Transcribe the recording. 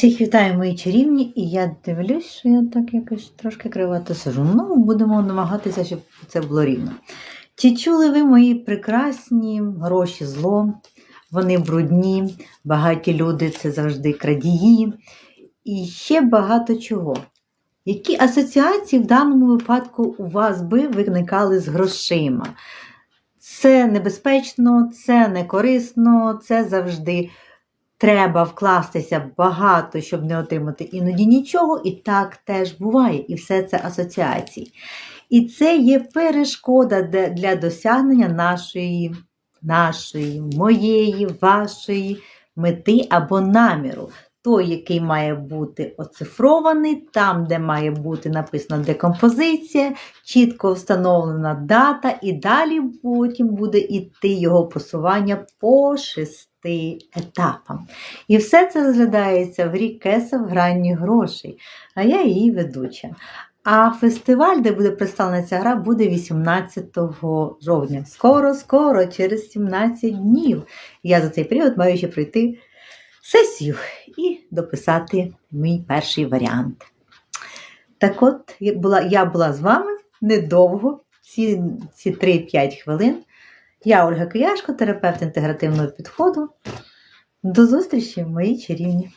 Всіх вітаю, мої чарівні, і я дивлюсь, що я так якось трошки кривато сижу. Ну, будемо намагатися, щоб це було рівно. Чи чули ви мої прекрасні гроші зло? Вони брудні, багаті люди це завжди крадії. І ще багато чого. Які асоціації в даному випадку у вас би виникали з грошима? Це небезпечно, це не корисно, це завжди треба вкластися багато, щоб не отримати іноді нічого, і так теж буває. І все це асоціації. І це є перешкода для досягнення нашої, нашої, моєї, вашої мети або наміру. Той, який має бути оцифрований, там, де має бути написана декомпозиція, чітко встановлена дата, і далі потім буде йти його просування по шести етапам. І все це розглядається в рік Кеса в грані грошей, а я її ведуча. А фестиваль, де буде представлена ця гра, буде 18 жовтня. Скоро, скоро, через 17 днів. Я за цей період маю ще пройти сесію і дописати мій перший варіант. Так от, я була, я була з вами недовго, ці, ці 3-5 хвилин. Я Ольга Кияшко, терапевт інтегративного підходу. До зустрічі, мої чарівні!